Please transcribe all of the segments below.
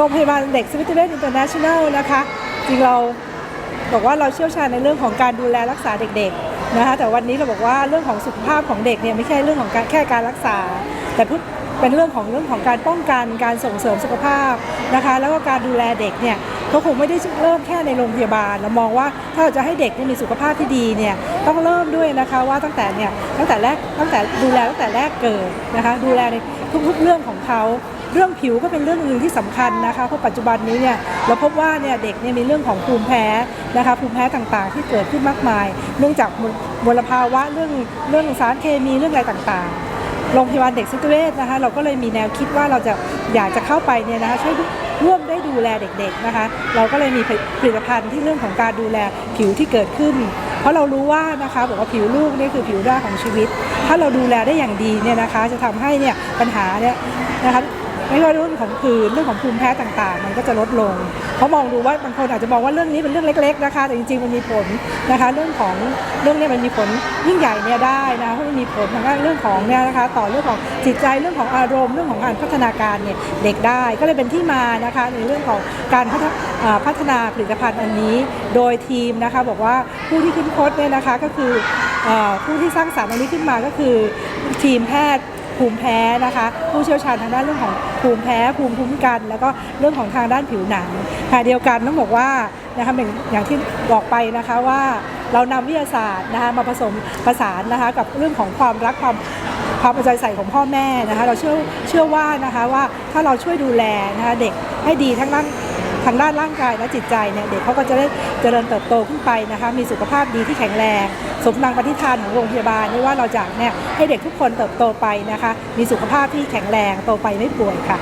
โรงพยาบาลเด็กสวิตเวชอินเตอร์เนชั่นแนลนะคะ จริงเราบอกว่าเราเชี่ยวชาญในเรื่องของการดูแลรักษาเด็กๆนะคะแต่วันนี้เราบอกว่าเรื่องของสุขภาพของเด็กเนี่ยไม่ใช่เรื่องของการแค่การรักษา แต่พูดเป็นเรื่องของเรื่องของการป้องกันการส่งเสริมสุขภาพนะคะแล้วก็การดูแลเด็กเนี่ยก็คงไม่ได้เริ่มแค่ในโรงพยาบาลเรามองว่าถ้าเราจะให้เด็กมีสุขภาพที่ดีเนี่ยต้องเริ่มด้วยนะคะว่าตั้งแต่เนี่ยตั้งแต่แรกตั้งแต่ดูแลตั้งแต่แรกเกิดนะคะดูแลในทุกๆเรื่องของเขา เรื่องผิวก็เป็นเรื่องหนึ่งที่สำคัญนะคะเพราะปัจจุบันนี้เนี่ยเราพบว่าเนี่ยเด็กเนี่ยมีเรื่องของภูมิแพ้นะคะภูมิแพ้ต่างๆ ที่เกิดขึ้นมากมาย เนื่องจากมลภาวะเรื่องเรื่องสารเคมีเรื่องอะไรต่างๆโรงพยาบาลเด็กซิตเวชนะคะเราก็เลยมีแนวคิดว่าเราจะอยากจะเข้าไปเนี่ยนะคะช่วยร่วมได้ดูแลเด็กๆนะคะ เราก็เลยมีผลิตภัณฑ์ที่เรื่องของการดูแลผิวที่เกิดขึ้น เพราะเรารู้ว่านะคะบอกว่าผิวลูกนี่คือผิวแรกของชีวิต ถ้าเราดูแลได้อย่างดีเนี่ยนะคะ จะทำให้เนี่ยปัญหาเนี่ยนะคะ ไม่ว่าเรื่องของผื่นเรื่องของภูมิแพ้ต่างๆ มันก็จะลดลงเพรามองดูว่าบางคนอาจจะมองว่าเรื่องนี้เป็นเรื่องเล็ก ๆ นะคะ แต่จริงๆมันมีผลนะคะ เรื่องของเรื่องนี้มันมีผลยิ่งใหญ่เนี่ยได้นะเพราะมันมีผลทางด้านเรื่องของเนี่ยนะคะ ต่อเรื่องของจิตใจเรื่องของอารมณ์เรื่องของการพัฒนาการเนี่ยเด็กได้ก็เลยเป็นที่มานะคะในเรื่องของการพัฒนาอ่าพัฒนาผลิตภัณฑ์อันนี้ โดยทีมนะคะบอกว่าผู้ที่คิดค้นเนี่ยนะคะก็คืออผู้ที่สร้างสรรค์อันนี้ขึ้นมาก็คือทีมแพทย์ ภูมิแพ้นะคะ ผู้เชี่ยวชาญทางด้านเรื่องของภูมิแพ้ภูมิคุ้มกัน แล้วก็เรื่องของทางด้านผิวหนังขณะเดียวกันต้องบอกว่านะคะอย่างที่บอกไปนะคะว่าเรานำวิทยาศาสตร์นะคะมาผสมผสานนะคะกับเรื่องของความรักความความเอาใจใส่ของพ่อแม่นะคะ เราเชื่อเชื่อว่านะคะว่าถ้าเราช่วยดูแลนะคะเด็กให้ดีทั้งด้านางด้านร่างกายและจิตใจเนี่ยเด็กเขาก็จะได้เจริญเติบโตขึ้นไปนะคะมีสุขภาพดีที่แข็งแรง สมดังปฏิฐานของโรงพยาบาลไม่ว่าเราจะเนี่ยให้เด็กทุกคนเติบโตไปนะคะ มีสุขภาพที่แข็งแรงโตไปไม่ป่วยค่ะ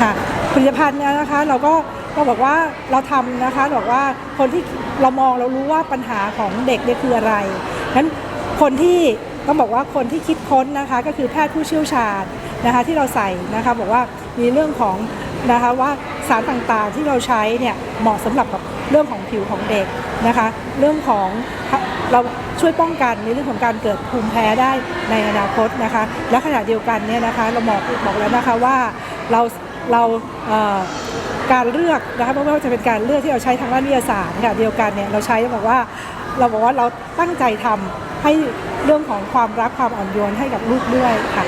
ค่ะผลิตภัณฑ์เนี่ยนะคะเราก็เราบอกว่าเราทำนะคะบอกว่าคนที่เรามองเรารู้ว่าปัญหาของเด็กเนี่ยคืออะไรนั้นคนที่ ต้องบอกว่าคนที่คิดค้นนะคะก็คือแพทย์ผู้เชี่ยวชาญนะคะที่เราใส่นะคะบอกว่ามีเรื่องของนะคะว่าสารต่างๆที่เราใช้เนี่ยเหมาะสำหรับกับเรื่องของผิวของเด็กนะคะเรื่องของเราช่วยป้องกันในเรื่องของการเกิดภูมิแพ้ได้ในอนาคตนะคะและขณะเดียวกันเนี่ยนะคะเราบอกบอกแล้วนะคะว่าเราเราเอ่อการเลือกนะคะไม่ว่าจะเป็นการเลือกที่เราใช้ทางด้านวิทยาศาสตร์ค่ะเดียวกันเนี่ยเราใช้บอกว่าเราบอกว่าเราตั้งใจทำ ให้เรื่องของความรักความอ่อนโยนให้กับลูกด้วยค่ะ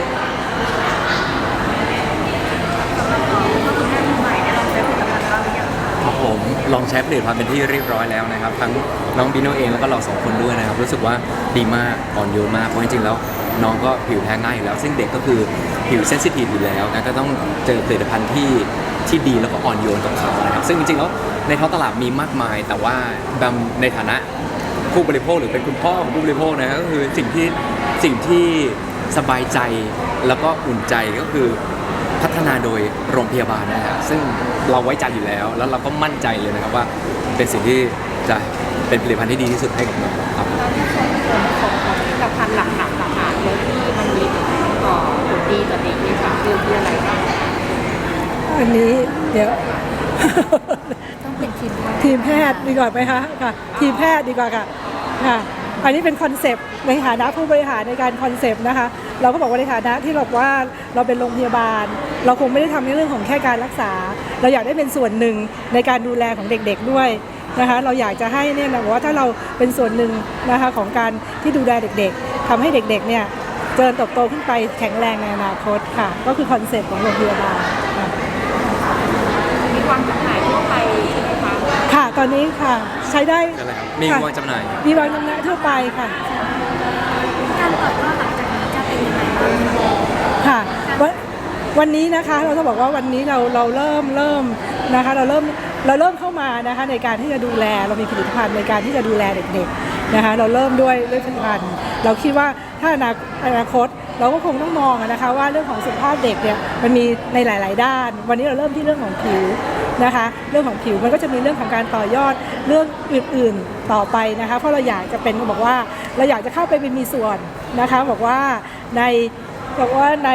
ครับผมลองใช้ผลิตภัณฑ์เป็นที่เรียบร้อยแล้วนะครับ ทั้งน้องบิโนเองแล้วก็เราสองคนด้วยนะครับ รู้สึกว่าดีมากอ่อนโยนมากเพราะจริงๆแล้วน้องก็ผิวแพ้ง่ายอยู่แล้ว ซึ่งเด็กก็คือผิวเซนซิทีฟอยู่แล้วนะก็ต้องเจอผลิตภัณฑ์ที่ที่ดีแล้วก็อ่อนโยนกับเขานะครับ ซึ่งจริงๆแล้วในท้องตลาดมีมากมาย แต่ว่าแบมในฐานะ ผู้บริโภคหรือเป็นคุณพ่อของผู้บริโภคนะครับก็คือสิ่งที่สิ่งที่สบายใจแล้วก็อุ่นใจก็คือพัฒนาโดยโรงพยาบาลนะฮะซึ่งเราไว้ใจอยู่แล้ว แล้วเราก็มั่นใจเลยนะครับว่า เป็นสิ่งที่จะเป็นผลิตภัณฑ์ที่ดีที่สุดให้กับน้องครับแล้วในส่วนของผลิตภัณฑ์หลักๆต่างๆเลยที่มันมีต่อผลดีต่อเด็กเนี่ยค่ะคือออะไรบ้างอันนี้เดี๋ยวต้องเป็นทีมแพทย์ทีมแพทย์ดีกว่าไหมคะค่ะทีมแพทย์ดีกว่าค่ะ ค่ะอันนี้เป็นคอนเซปต์ในฐานะผู้บริหารในการคอนเซปต์นะคะ เราก็บอกว่าในฐานะที่เราบอกว่าเราเป็นโรงพยาบาล เราคงไม่ได้ทำในเรื่องของแค่การรักษา เราอยากได้เป็นส่วนหนึ่งในการดูแลของเด็กๆด้วยนะคะ เราอยากจะให้เนี่ยนะบอกว่าถ้าเราเป็นส่วนหนึ่งนะคะของการที่ดูแลเด็กๆทำให้เด็กๆเนี่ยเจริญเติบโตขึ้นไปแข็งแรงในอนาคตค่ะ ก็คือคอนเซปต์ของโรงพยาบาลค่ะมีวางจำหน่ายทั่วไปใช่ไหมคะค่ะตอนนี้ค่ะ ใช้ได้นั่นแหละครับมีค่ะวางจำหน่าย มีวางจำหน่ายทั่วไปค่ะ การต่อยอดหลังจากนี้จะเป็นยังไงบ้างค่ะวันวันนี้นะคะเราต้องบอกว่าวันนี้เราเราเริ่มเริ่มนะคะเราเริ่มเราเริ่มเข้ามานะคะในการที่จะดูแลเรามีผลิตภัณฑ์ในการที่จะดูแลเด็กๆนะคะเราเริ่มด้วยด้วยผลิตภัณฑ์เราคิดว่าถ้าอนาอนาคตเราก็คงต้องมองอะนะคะว่าเรื่องของสุขภาพเด็กเนี่ยมันมีในหลาย ๆ ด้าน วันนี้เราเริ่มที่เรื่องของผิว นะคะ เรื่องของผิวมันก็จะมีเรื่องของการต่อยอดเรื่องอื่นๆต่อไปนะคะ เพราะเราอยากจะเป็นบอกว่าเราอยากจะเข้าไปเป็นมีส่วนนะคะบอกว่าในบอกว่าใน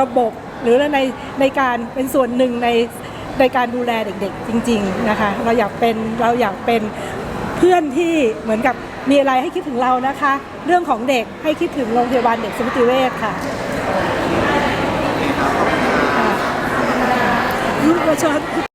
ระบบหรือในในการเป็นส่วนหนึ่งในในการดูแลเด็กๆ จริง ๆนะคะ เราอยากเป็นเราอยากเป็นเพื่อนที่เหมือนกับมีอะไรให้คิดถึงเรานะคะ เรื่องของเด็กให้คิดถึงโรงพยาบาลเด็กสมิติเวชค่ะ 저.